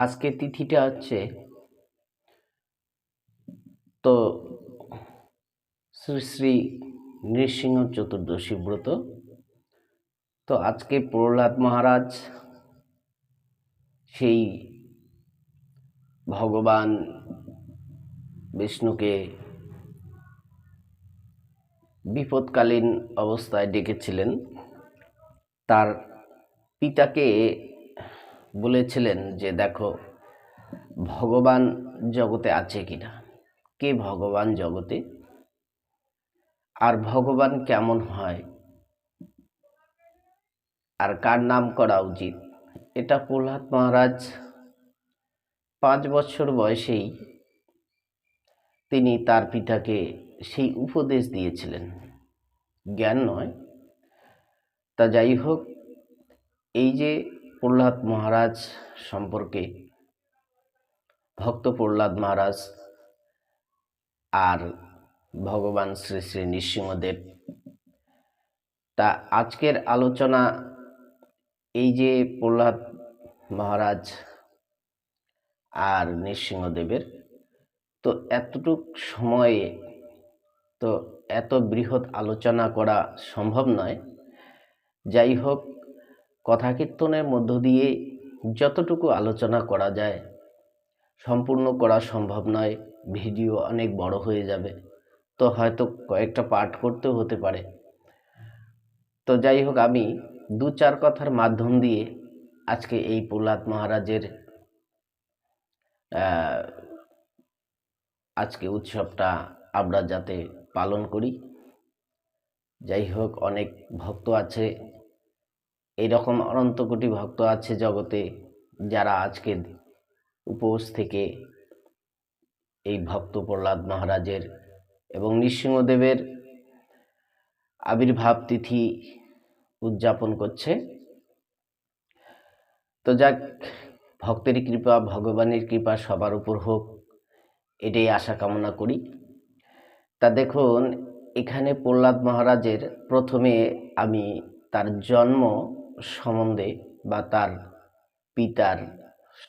আজকে তিথিটা হচ্ছে, তো শ্রী শ্রী নৃসিংহ চতুর্দশী ব্রত। তো আজকে প্রহ্লাদ মহারাজ সেই ভগবান বিষ্ণুকে বিপদকালীন অবস্থায় ডেকেছিলেন। তার পিতাকে বলেছিলেন যে, দেখো, ভগবান জগতে আছে কিনা কে ভগবান জগতে? আর ভগবান কেমন হয়? আর কার নাম করা উচিত? এটা প্রহ্লাদ মহারাজ পাঁচ বছর বয়সেই তিনি তার পিতাকে সেই উপদেশ দিয়েছিলেন। জ্ঞান নয়। তা যাই হোক, এই যে প্রহ্লাদ মহারাজ সম্পর্কে, ভক্ত প্রহ্লাদ মহারাজ আর ভগবান শ্রী শ্রী নৃসিংহদেব। তা আজকের আলোচনা এই যে প্রহ্লাদ মহারাজ আর নৃসিংহদেবের, তো এতটুক সময়ে তো এত বৃহৎ আলোচনা করা সম্ভব নয়। যাই হোক কথা কীর্তনের মধ্য দিয়ে যতটুকু আলোচনা করা যায়, সম্পূর্ণ করা সম্ভব নয়, ভিডিও অনেক বড় হয়ে যাবে। তো হয়তো কয়েকটা পাঠ করতেও হতে পারে। তো যাই হোক, আমি দু চার কথার মাধ্যম দিয়ে আজকে এই প্রহ্লাদ মহারাজের আজকে উৎসবটা আমরা যাতে পালন করি। যাই হোক, অনেক ভক্ত আছে এইরকম অনন্ত কোটি ভক্ত আছে জগতে যারা আজকে উপোস থেকে এই ভক্ত প্রহ্লাদ মহারাজের এবং নৃসিংহদেবের আবির্ভাব তিথি উদযাপন করছে। তো যাক, ভক্তের কৃপা, ভগবানের কৃপা সবার উপর হোক, এটাই আশা কামনা করি। তা দেখুন, এখানে প্রহ্লাদ মহারাজের প্রথমে আমি তার জন্ম সম্বন্ধে বা তার পিতার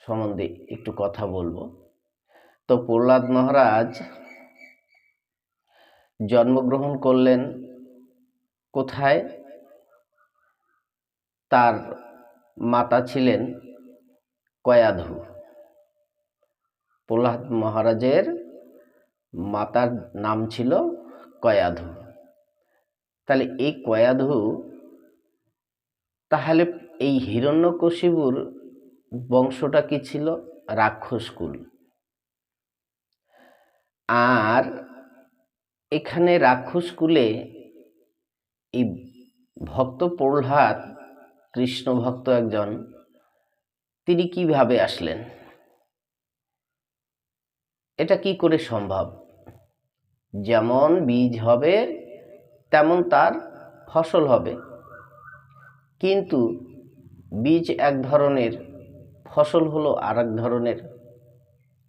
সম্বন্ধে একটু কথা বলব। তো প্রহ্লাদ মহারাজ জন্মগ্রহণ করলেন কোথায়? তার মাতা ছিলেন কয়াধু। প্রহ্লাদ মহারাজের মাতার নাম ছিল কয়াধু। তাহলে এই কয়াধু তাহলে এই হিরণ্যকশিবুর বংশটা কি ছিল? রাক্ষসকুল আর এখানে রাক্ষসকুলে এই ভক্ত প্রহ্লাদ কৃষ্ণ ভক্ত একজন, তিনি কীভাবে আসলেন? এটা কি করে সম্ভব? যেমন বীজ হবে, তেমন তার ফসল হবে। কিন্তু বীজ এক ধরনের, ফসল হলো আর এক ধরনের।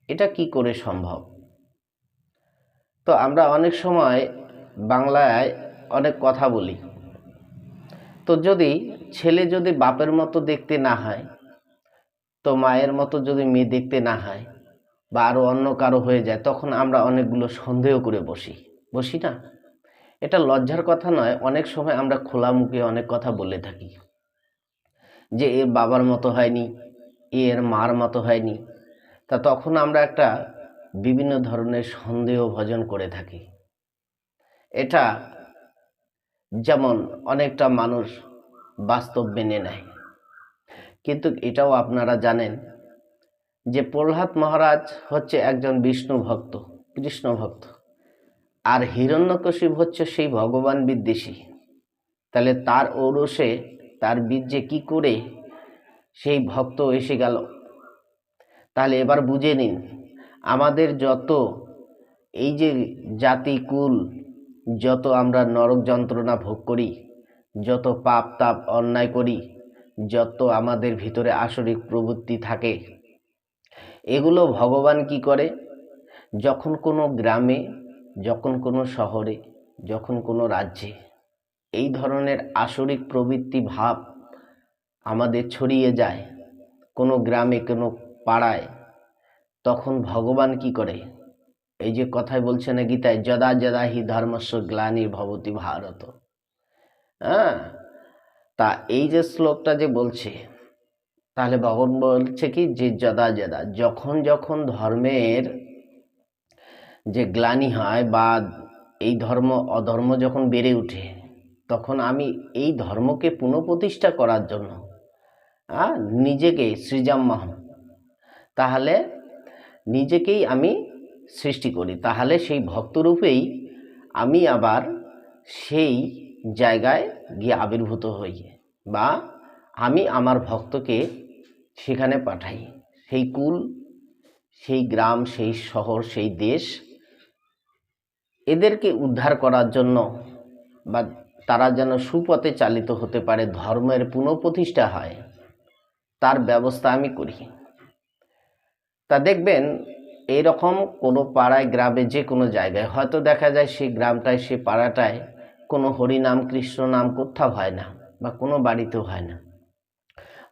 এটা কি করে সম্ভব? তো আমরা অনেক সময় বাংলায় অনেক কথা বলি। তো যদি ছেলে যদি বাপের মতো দেখতে না হয়, তো মায়ের মতো যদি মেয়ে দেখতে না হয় বা আরও অন্য কারও হয়ে যায়, তখন আমরা অনেকগুলো সন্দেহ করে বসি। বসি না? এটা লজ্জার কথা নয়, অনেক সময় আমরা খোলা মুখে অনেক কথা বলে থাকি। যে এর বাবার মতো হয়নি এর মার মতো হয়নি, তা তখন আমরা একটা বিভিন্ন ধরনের সন্দেহ ভজন করে থাকি। এটা যেমন অনেকটা মানুষ বাস্তব মেনে নেয়। কিন্তু এটাও আপনারা জানেন যে প্রহ্লাদ মহারাজ হচ্ছে একজন বিষ্ণু ভক্ত কৃষ্ণ ভক্ত আর হিরণ্যকশিপ হচ্ছে সেই ভগবান বিদ্বেষী। তাহলে তার ঔরসে, তার বীর্যে কি করে সেই ভক্ত এসে গেল? তাহলে এবার বুঝে নিন, আমাদের যত এই যে জাতি, কুল, যত আমরা নরক যন্ত্রণা ভোগ করি, যত পাপ, তাপ, অন্যায় করি, যত আমাদের ভিতরে আসরিক প্রবৃত্তি থাকে, এগুলো ভগবান কি করে? যখন কোনো গ্রামে যখন কোনো শহরে, যখন কোনো রাজ্যে, এই ধরনের আসরিক প্রবৃত্তি ভাব আমাদের ছড়িয়ে যায় কোনো গ্রামে, কোনো পাড়ায়, তখন ভগবান কি করে? এই যে কথায় বলছে না গীতায়, যদা যদা হি ধর্মস্ব গ্লানি ভবতি ভারত। হ্যাঁ? তা এই যে শ্লোকটা যে বলছে, তাহলে ভগবান বলছে কি যে যদা যদা, যখন যখন ধর্মের যে গ্লানি হয় বা এই ধর্ম, অধর্ম যখন বেড়ে ওঠে তখন আমি এই ধর্মকে পুনঃপ্রতিষ্ঠা করার জন্য নিজেকে সৃজাম্মাহ তাহলে নিজেকেই আমি সৃষ্টি করি। তাহলে সেই ভক্তরূপেই আমি আবার সেই জায়গায় গিয়ে আবির্ভূত হই বা আমি আমার ভক্তকে সেখানে পাঠাই। সেই কুল, সেই গ্রাম, সেই শহর, সেই দেশ এদেরকে উদ্ধার করার জন্য বা তারা যেন সুপথে চালিত হতে পারে, ধর্মের পুনঃপ্রতিষ্ঠা হয়, তার ব্যবস্থা আমি করি। তা দেখবেন এই রকম কোনো পাড়ায়, গ্রামে যে কোনো জায়গায়, হয়তো দেখা যায় সেই গ্রামটায় সে পাড়াটায় কোনো হরিনাম, কৃষ্ণ নাম কোথাও হয় না বা কোনো বাড়িতেও হয় না।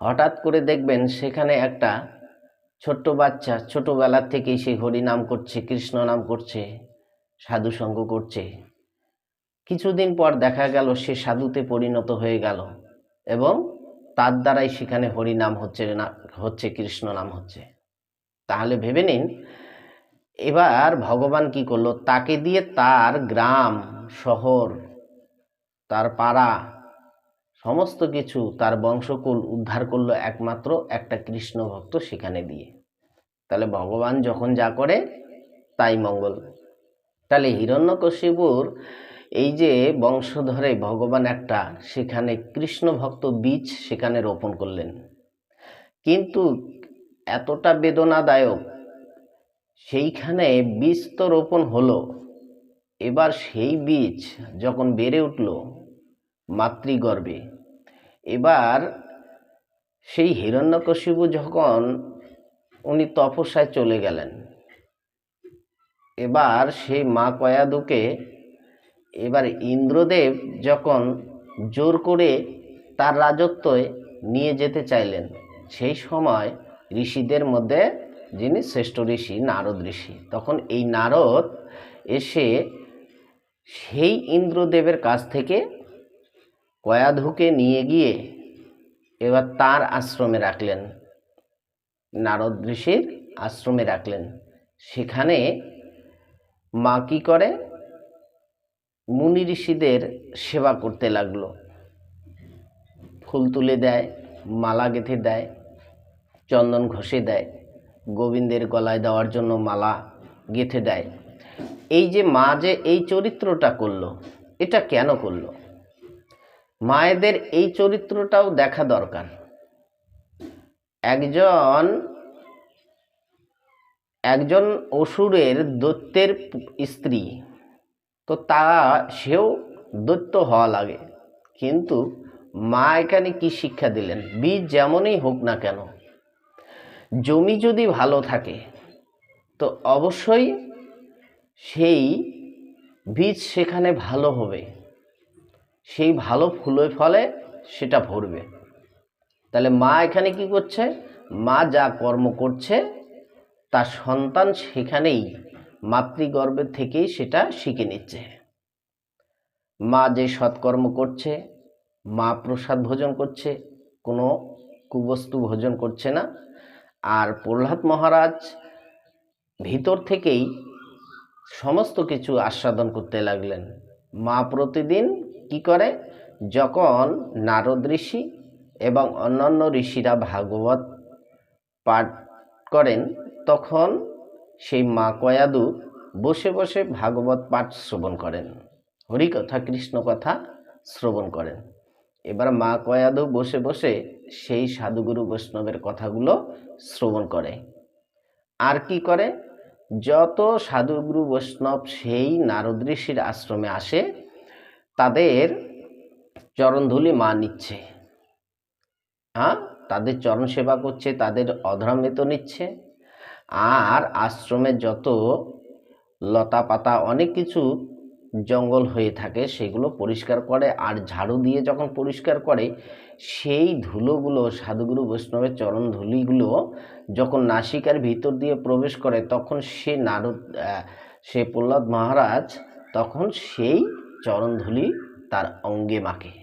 হঠাৎ করে দেখবেন সেখানে একটা ছোট্ট বাচ্চা ছোটোবেলার থেকেই সে হরিনাম করছে, কৃষ্ণ নাম করছে সাধু সঙ্গ করছে। কিছুদিন পর দেখা গেল সে সাধুতে পরিণত হয়ে গেল এবং তার দ্বারাই সেখানে হরিনাম হচ্ছে না, হচ্ছে, কৃষ্ণ নাম হচ্ছে। তাহলে ভেবে নিন, এবার ভগবান কি করল? তাকে দিয়ে তার গ্রাম, শহর, তার পাড়া, সমস্ত কিছু তার বংশকুল উদ্ধার করল একমাত্র একটা কৃষ্ণ ভক্ত সেখানে দিয়ে। তাহলে ভগবান যখন যা করে, তাই মঙ্গল। তাহলে হিরণ্যকশিপুর, এই যে বংশধরে ভগবান একটা, সেখানে কৃষ্ণ ভক্ত বীজ সেখানে রোপণ করলেন। কিন্তু এতটা বেদনাদায়ক, সেইখানে বীজ তো রোপণ হলো। এবার সেই বীজ যখন বেড়ে উঠল মাতৃগর্ভে, এবার সেই হিরণ্যকশিপু যখন উনি তপস্যায় চলে গেলেন এবার সেই মা কয়াদুকে, এবার ইন্দ্রদেব যখন জোর করে তার রাজত্বয় নিয়ে যেতে চাইলেন, সেই সময় ঋষিদের মধ্যে যিনি শ্রেষ্ঠ ঋষি, নারদ ঋষি, তখন এই নারদ এসে সেই ইন্দ্রদেবের কাছ থেকে কয়াধুকে নিয়ে গিয়ে এবার তার আশ্রমে রাখলেন, নারদ ঋষির আশ্রমে রাখলেন। সেখানে মা কী করে? মুনি ঋষিদের সেবা করতে লাগল। ফুল তুলে দেয়, মালা গেঁথে দেয়, চন্দন ঘষে দেয়, গোবিন্দের গলায় দেওয়ার জন্য মালা গেঁথে দেয়। এই যে মা যে এই চরিত্রটা করল, এটা কেন করল? মায়েদের এই চরিত্রটাও দেখা দরকার। একজন একজন অসুরের দৈত্যের স্ত্রী। তো তা সেও দৈত্য হওয়া লাগে। কিন্তু মা এখানে কি শিক্ষা দিলেন? বীজ যেমনই হোক না কেন, জমি যদি ভালো থাকে, তো অবশ্যই সেই বীজ সেখানে ভালো হবে। সেই ভালো ফুলে ফলে সেটা ভরবে। তাহলে মা এখানে কি করছে? মা যা কর্ম করছে তার সন্তান সেখানেই মাতৃগর্ভের থেকেই সেটা শিখে নিচ্ছে। মা যে সৎকর্ম করছে, মা প্রসাদ ভোজন করছে, কোনো কুবস্তু ভোজন করছে না। আর প্রহ্লাদ মহারাজ ভিতর থেকেই সমস্ত কিছু আস্বাদন করতে লাগলেন। মা প্রতিদিন কি করে? যখন নারদ ঋষি এবং অন্যান্য ঋষিরা ভাগবত পাঠ করেন তখন সেই মা কয়াদু বসে বসে ভাগবত পাঠ শ্রবণ করেন। হরিকথা কৃষ্ণ কথা শ্রবণ করেন। এবার মা কয়াদু বসে বসে সেই সাধুগুরু বৈষ্ণবের কথাগুলো শ্রবণ করে। আর কি করে? যত সাধুগুরু বৈষ্ণব সেই নারদ ঋষির আশ্রমে আসে, তাদের চরণধুলি মা নিচ্ছে। হ্যাঁ তাদের চরণ সেবা করছে, তাদের অধরামৃত নিচ্ছে। আর আশ্রমে যত লতা পাতা অনেক কিছু জঙ্গল হয়ে থাকে, সেগুলো পরিষ্কার করে আর ঝাড়ু দিয়ে যখন পরিষ্কার করে, সেই ধুলোগুলো সাধুগুরু বৈষ্ণবের চরণ ধুলিগুলো যখন নাসিকার ভিতর দিয়ে প্রবেশ করে, তখন সে নারদ সে প্রহ্লাদ মহারাজ তখন সেই চরণ ধুলি তার অঙ্গে মাখে।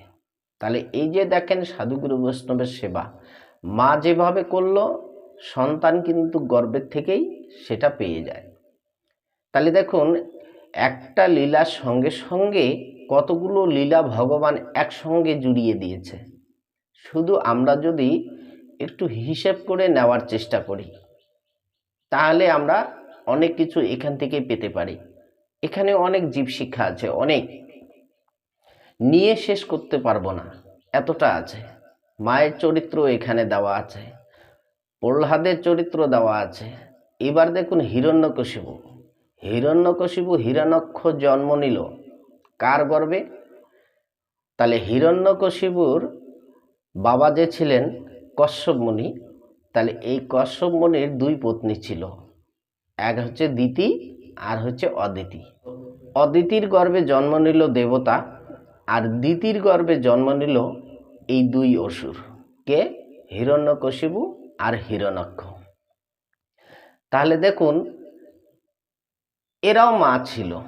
তাহলে এই যে দেখেন সাধুগুরু বৈষ্ণবের সেবা, মা যেভাবে করল সন্তান কিন্তু গর্বের থেকেই সেটা পেয়ে যায়। তাহলে দেখুন, একটা লীলার সঙ্গে সঙ্গে কতগুলো লীলা ভগবান একসঙ্গে জুড়িয়ে দিয়েছে। শুধু আমরা যদি একটু হিসেব করে নেওয়ার চেষ্টা করি, তাহলে আমরা অনেক কিছু এখান থেকে পেতে পারি। এখানে অনেক জীব শিক্ষা আছে, অনেক। নিয়ে শেষ করতে পারব না, এতটা আছে। মায়ের চরিত্র এখানে দেওয়া আছে। প্রহ্লাদের চরিত্র দেওয়া আছে। এবার দেখুন হিরণ্যকশিপু। হিরণ্যকশিপু হিরণ্যক্ষ জন্ম নিল। কার গর্বে? তাহলে হিরণ্যকশিপুর বাবা যে ছিলেন কশ্যপ তাহলে এই কশ্যপ মুনির দুই পত্নী ছিল। এক হচ্ছে দিতি আর হচ্ছে অদিতি অদিতির গর্ভে জন্ম নিল দেবতা, আর দিতির গর্ভে জন্ম নিল এই দুই অসুর। কে? হিরণ্যকশিপু আর হিরণাক্ষ তাহলে দেখুন, এরাও মা ছিল।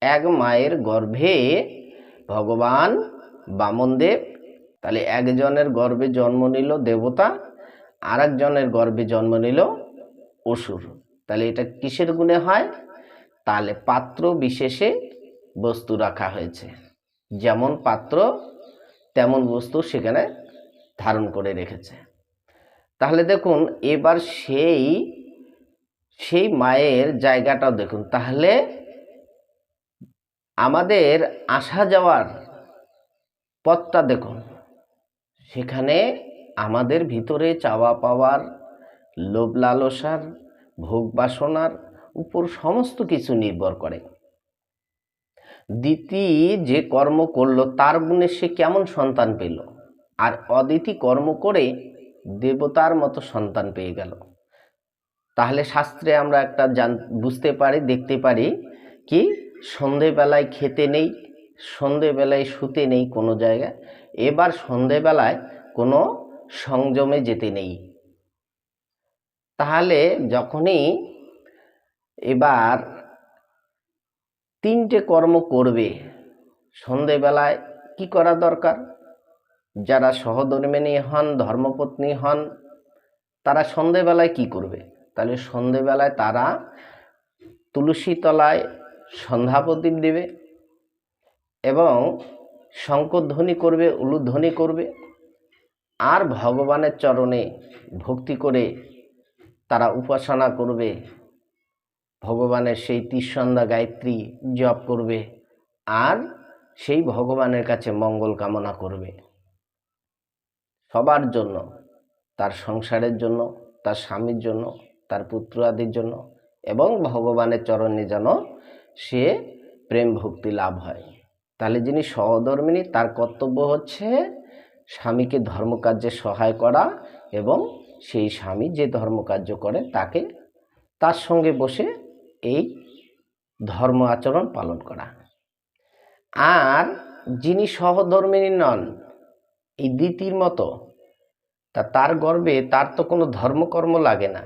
এক মায়ের গর্ভে ভগবান বামনদেব, তাহলে একজনের গর্ভে জন্ম নিল দেবতা আর একজনের গর্ভে জন্ম নিল অসুর। তাহলে এটা কিসের গুণে হয়? তাহলে পাত্র বিশেষে বস্তু রাখা হয়েছে। যেমন পাত্র, তেমন বস্তু সেখানে ধারণ করে রেখেছে। তাহলে দেখুন, এবার সেই সেই মায়ের জায়গাটাও দেখুন। তাহলে আমাদের আসা যাওয়ার পথটা দেখুন। সেখানে আমাদের ভিতরে চাওয়া পাওয়ার, লোভ লালসার, ভোগ বাসনার উপর সমস্ত কিছু নির্ভর করে। দিতি যে কর্ম করল, তার গুণে সে কেমন সন্তান পেল? আর অদিতি কর্ম করে দেবতার মতো সন্তান পেয়ে গেল। তাহলে শাস্ত্রে আমরা একটা জান, বুঝতে পারি, দেখতে পারি কি সন্ধেবেলায় খেতে নেই, সন্ধেবেলায় শুতে নেই কোনো জায়গায়, এবার সন্ধেবেলায় কোনো সংযমে যেতে নেই। তাহলে যখনই এবার তিনটে কর্ম করবে, সন্ধেবেলায় কি করা দরকার? যারা সহধর্মিনী হন, ধর্মপত্নী হন, তারা সন্ধেবেলায় কি করবে? তাহলে সন্ধেবেলায় তারা তুলসী তলায় সন্ধ্যা প্রদীপ দেবে এবং শঙ্করধ্বনি করবে, উলুধ্বনি করবে আর ভগবানের চরণে ভক্তি করে তারা উপাসনা করবে। ভগবানের সেই তিসন্ধ্যা গায়ত্রী জপ করবে আর সেই ভগবানের কাছে মঙ্গল কামনা করবে। সবার জন্য, তার সংসারের জন্য, তার স্বামীর জন্য, তার পুত্র আদির জন্য এবং ভগবানের চরণে যেন সে প্রেম ভক্তি লাভ হয়। তাহলে যিনি সহধর্মিনী, তার কর্তব্য হচ্ছে স্বামীকে ধর্মকার্যে সহায় করা এবং সেই স্বামী যে ধর্মকার্য করে তাকে, তার সঙ্গে বসে এই ধর্ম আচরণ পালন করা। আর যিনি সহধর্মিনী নন, এই দ্বিতীর মতো তা তার গর্বে তার তো কোনো ধর্মকর্ম লাগে না।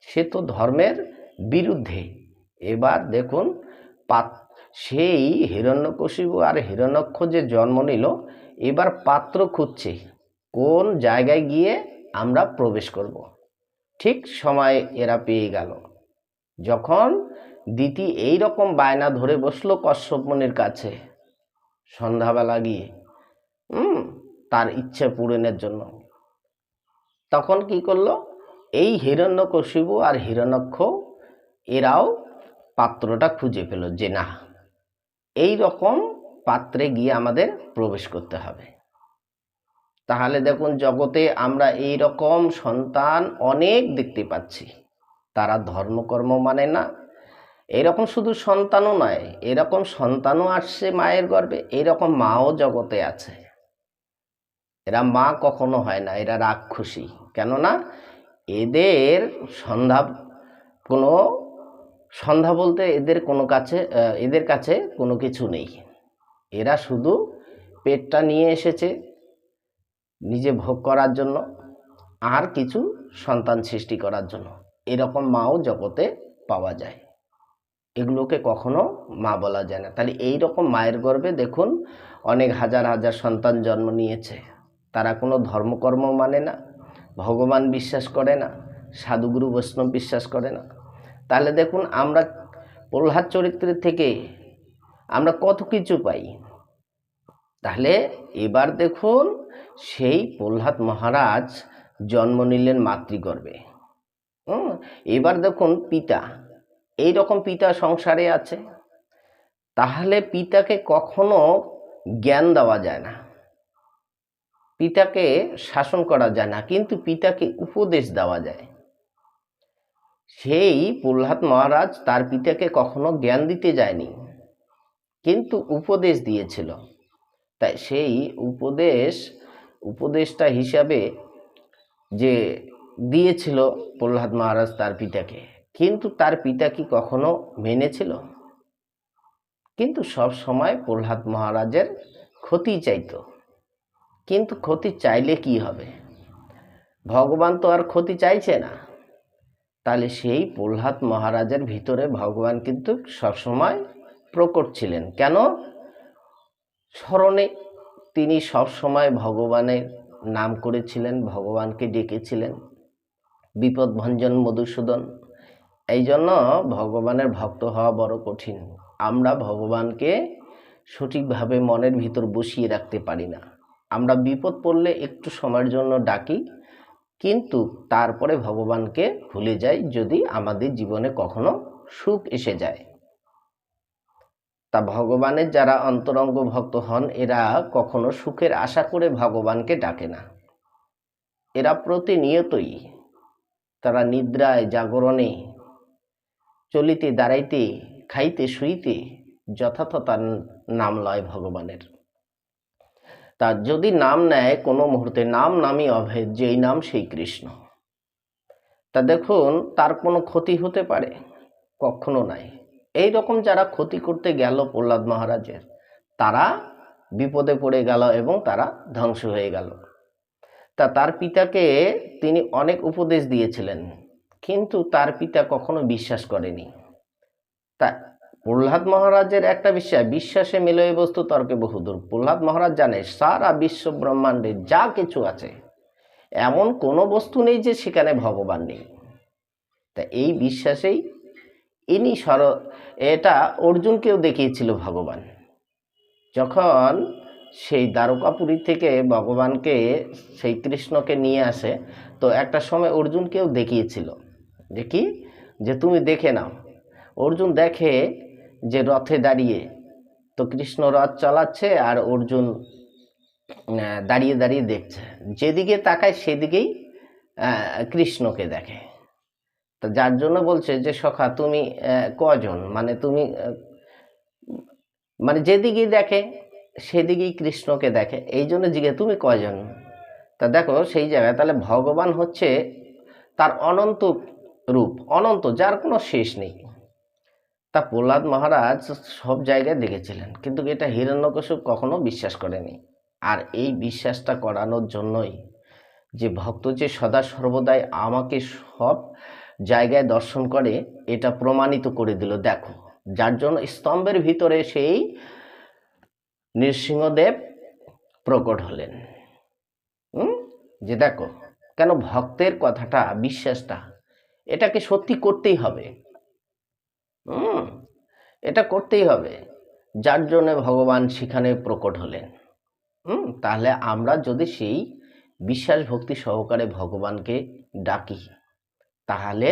সে তো ধর্মের বিরুদ্ধে। এবার দেখুন, পাত, সেই হিরণ্যকশিপু আর হিরণ্যক্ষ যে জন্ম নিল, এবার পাত্র খুঁজছে, কোন জায়গায় গিয়ে আমরা প্রবেশ করব। ঠিক সময় এরা পেয়ে গেল। যখন দিতি এই রকম বায়না ধরে বসল কশ্যপ মুনির কাছে, সন্ধ্যাবেলা গিয়ে হুম তার ইচ্ছে পূরণের জন্য। তখন কি করল? এই হিরণ্যকশিপু আর হিরণ্যক্ষ এরাও পাত্রটা খুঁজে পেল যে না, এই রকম পাত্রে গিয়ে আমাদের প্রবেশ করতে হবে। তাহলে দেখুন, জগতে আমরা এই রকম সন্তান অনেক দেখতে পাচ্ছি। তারা ধর্মকর্ম মানে না, এরকম শুধু সন্তানও নয়, এরকম সন্তানও আসছে মায়ের গর্ভে এইরকম মাও জগতে আছে। এরা মা কখনো হয় না, এরা রাক্ষসী। কেননা এদের সন্ধ্যা কোনো, সন্ধ্যা বলতে এদের কোনো কাছে এদের কাছে কোনো কিছু নেই। এরা শুধু পেটটা নিয়ে এসেছে নিজে ভোগ করার জন্য আর কিছু সন্তান সৃষ্টি করার জন্য। এরকম মাও জগতে পাওয়া যায়। এগুলোকে কখনো মা বলা যায় না। তাহলে এই রকম মায়ের গর্ভে দেখুন অনেক হাজার হাজার সন্তান জন্ম নিয়েছে। তারা কোনো ধর্মকর্ম মানে না। ভগবান বিশ্বাস করে না, সাধুগুরু বৈষ্ণব বিশ্বাস করে না। তাহলে দেখুন, আমরা প্রহ্লাদ চরিত্রের থেকে আমরা কত কিছু পাই। তাহলে এবার দেখুন, সেই প্রহ্লাদ মহারাজ জন্ম নিলেন মাতৃগর্ভে। এবার দেখুন পিতা এই রকম পিতা সংসারে আছে। তাহলে পিতাকে কখনো জ্ঞান দেওয়া যায় না। পিতাকে শাসন করা যায় না, কিন্তু পিতাকে উপদেশ দেওয়া যায়। সেই প্রহ্লাদ মহারাজ তার পিতাকে কখনো জ্ঞান দিতে যায়নি, কিন্তু উপদেশ দিয়েছিল। তাই সেই উপদেশ, উপদেশটা হিসাবে যে দিয়েছিল প্রহ্লাদ মহারাজ তার পিতাকে, কিন্তু তার পিতা কি কখনো মেনেছিল? কিন্তু সব সময় প্রহ্লাদ মহারাজের ক্ষতি চাইতো। কিন্তু ক্ষতি চাইলে কি হবে? ভগবান তো আর ক্ষতি চাইছে না। তাহলে সেই প্রহ্লাদ মহারাজের ভিতরে ভগবান কিন্তু সবসময় প্রকট ছিলেন। কেন? স্মরণে তিনি সবসময় ভগবানের নাম করেছিলেন, ভগবানকে ডেকেছিলেন। বিপদভঞ্জন মধুসূদন। এই জন্য ভগবানের ভক্ত হওয়া বড় কঠিন। আমরা ভগবানকে সঠিকভাবে মনের ভিতর বসিয়ে রাখতে পারি না। আমরা বিপদ পড়লে একটু সময়ের জন্য ডাকি, কিন্তু তারপরে ভগবানকে ভুলে যাই যদি আমাদের জীবনে কখনো সুখ এসে যায়। তা ভগবানের যারা অন্তরঙ্গ ভক্ত হন, এরা কখনো সুখের আশা করে ভগবানকে ডাকে না। এরা প্রতিনিয়তই তারা নিদ্রায়, জাগরণে, চলিতে, দাঁড়াইতে, খাইতে, শুইতে যথাযথ নাম লয় ভগবানের। তা যদি নাম নেয় কোনো মুহূর্তে, নাম নামই অভেদ যেই নাম সেই কৃষ্ণ। তা দেখুন, তার কোনো ক্ষতি হতে পারে? কখনো নাই। এই রকম যারা ক্ষতি করতে গেল প্রহ্লাদ মহারাজের, তারা বিপদে পড়ে গেল এবং তারা ধ্বংস হয়ে গেল। তা তার পিতাকে তিনি অনেক উপদেশ দিয়েছিলেন, কিন্তু তার পিতা কখনো বিশ্বাস করেনি। তা প্রহ্লাদ মহারাজের একটা বিশ্বাস, বিশ্বাসে মিলয় বস্তু তর্কে বহুদূর। প্রহ্লাদ মহারাজ জানে, সারা বিশ্ব ব্রহ্মাণ্ডে যা কিছু আছে, এমন কোনো বস্তু নেই যে সেখানে ভগবান নেই। তা এই বিশ্বাসেই ইনি সর, এটা অর্জুনকেও দেখিয়েছিল ভগবান। যখন সেই দ্বারকাপুরী থেকে ভগবানকে, সেই কৃষ্ণকে নিয়ে আসে, তো একটা সময় অর্জুনকেও দেখিয়েছিল। যে কি? যে তুমি দেখে নাও। অর্জুন দেখে যে রথে দাঁড়িয়ে তো কৃষ্ণ রথ চালাচ্ছে আর অর্জুন দাঁড়িয়ে দাঁড়িয়ে দেখছে। যেদিকে তাকায় সেদিকেই কৃষ্ণকে দেখে। তো যার জন্য বলছে যে, সখা তুমি কজন? মানে তুমি মানে যেদিকেই দেখে সেদিকেই কৃষ্ণকে দেখে। এই জন্য জিজ্ঞেস তুমি কজন? তা দেখো, সেই জায়গায় তাহলে ভগবান হচ্ছে তার অনন্ত রূপ, অনন্ত, যার কোনো শেষ নেই। তা প্রহ্লাদ মহারাজ সব জায়গায় দেখেছিলেন, কিন্তু এটা হিরণ্যকশিপ কখনো বিশ্বাস করেনি। আর এই বিশ্বাসটা করানোর জন্যই যে ভক্ত যে সদা সর্বদাই আমাকে সব জায়গায় দর্শন করে, এটা প্রমাণিত করে দিল, দেখো। যার জন্য স্তম্ভের ভিতরে সেই নৃসিংহদেব প্রকট হলেন। যে দেখো, কেন ভক্তের কথাটা, বিশ্বাসটা, এটাকে সত্যি করতেই হবে। হুম, এটা করতেই হবে। যার জন্য ভগবান সেখানে প্রকট হলেন। হুম, তাহলে আমরা যদি সেই বিশ্বাস ভক্তি সহকারে ভগবানকে ডাকি, তাহলে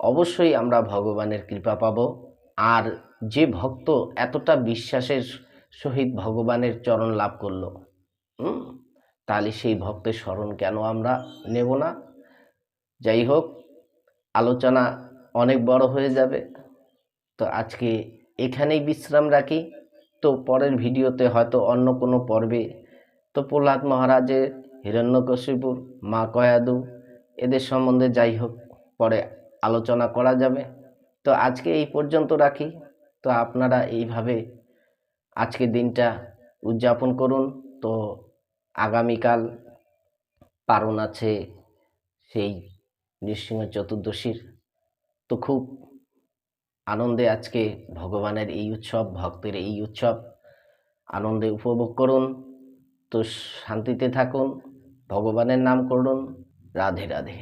অবশ্যই আমরা ভগবানের কৃপা পাব। আর যে ভক্ত এতটা বিশ্বাসের সহিত ভগবানের চরণ লাভ করল তাহলে সেই ভক্তের স্মরণ কেন আমরা নেব না? যাই হোক, আলোচনা অনেক বড় হয়ে যাবে। তো আজকে এখানেই বিশ্রাম রাখি। তো পরের ভিডিওতে হয়তো অন্য কোনো পর্বে। তো প্রহ্লাদ মহারাজের হিরণ্যকশিপুর, মা কয়াদু, এদের সম্বন্ধে যাই হোক, পরে আলোচনা করা যাবে। তো আজকে এই পর্যন্ত রাখি। তো আপনারা এইভাবে আজকে দিনটা উদযাপন করুন। তো আগামীকাল পারণ আছে সেই নৃসিংহ চতুর্দশীর। তো খুব আনন্দে আজকে ভগবানের এই উৎসব, ভক্তের এই উৎসব আনন্দে উপভোগ করুন। তো শান্তিতে থাকুন, ভগবানের নাম করুন, রাধে রাধে।